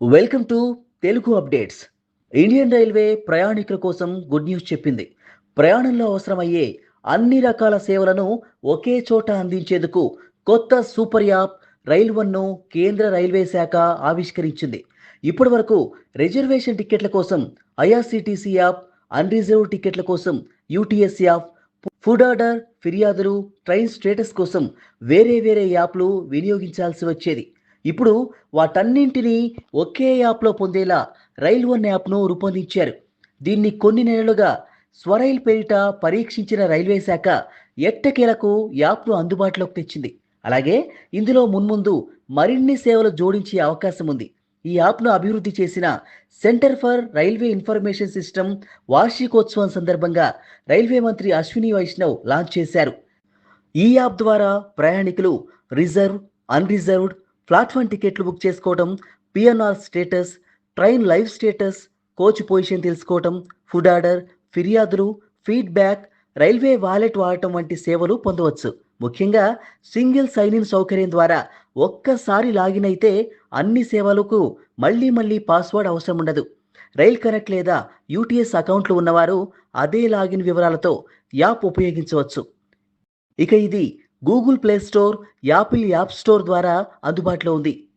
Welcome to Telugu updates. Indian railway ప్రయాణికుల కోసం good news చెప్పింది. ప్రయాణంలో అవసరమయ్యే అన్ని రకాల సేవలను ఒకే చోట అందించేందుకు కొత్త సూపర్ యాప్ రైల్ వన్ను కేంద్ర రైల్వే శాఖ ఆవిష్కరించింది. ఇప్పటి వరకు రిజర్వేషన్ టికెట్ల కోసం ఐఆర్సిటీసీ యాప్ అన్రిజర్వ్ టికెట్ల కోసం యూటీఎస్ యాప్ ఫుడ్ ఆర్డర్ ఫిర్యాదులు ట్రైన్ స్టేటస్ కోసం వేరే వేరే యాప్లు వినియోగించాల్సి వచ్చేది. ఇప్పుడు వాటన్నింటినీ ఒకే యాప్లో పొందేలా రైల్ వన్ యాప్ను రూపొందించారు. దీన్ని కొన్ని నెలలుగా స్వరైల్ పేరిట పరీక్షించిన రైల్వే శాఖ ఎట్టకేలకు యాప్ను అందుబాటులోకి తెచ్చింది. అలాగే ఇందులో మున్ముందు మరిన్ని సేవలు జోడించే అవకాశం ఉంది. ఈ యాప్ను అభివృద్ధి చేసిన centre for railway information system వార్షికోత్సవం సందర్భంగా రైల్వే మంత్రి అశ్విని వైష్ణవ్ లాంచ్ చేశారు. ఈ యాప్ ద్వారా ప్రయాణికులు రిజర్వ్ అన్రిజర్వ్డ్ ప్లాట్ఫామ్ టికెట్లు బుక్ చేసుకోవడం PNR status train live status coach position తెలుసుకోవడం ఫుడ్ ఆర్డర్ ఫిర్యాదులు ఫీడ్బ్యాక్ రైల్వే వాలెట్ వాడటం వంటి సేవలు పొందవచ్చు. ముఖ్యంగా సింగిల్ సైన్ ఇన్ సౌకర్యం ద్వారా ఒక్కసారి లాగిన్ అయితే అన్ని సేవలకు మళ్ళీ మళ్ళీ పాస్వర్డ్ అవసరం ఉండదు. రైల్ కనెక్ట్ లేదా యూటీఎస్ అకౌంట్లు ఉన్నవారు అదే లాగిన్ వివరాలతో యాప్ ఉపయోగించవచ్చు. ఇక ఇది Google Play Store Apple App Store ద్వారా అందుబాటులో ఉంది.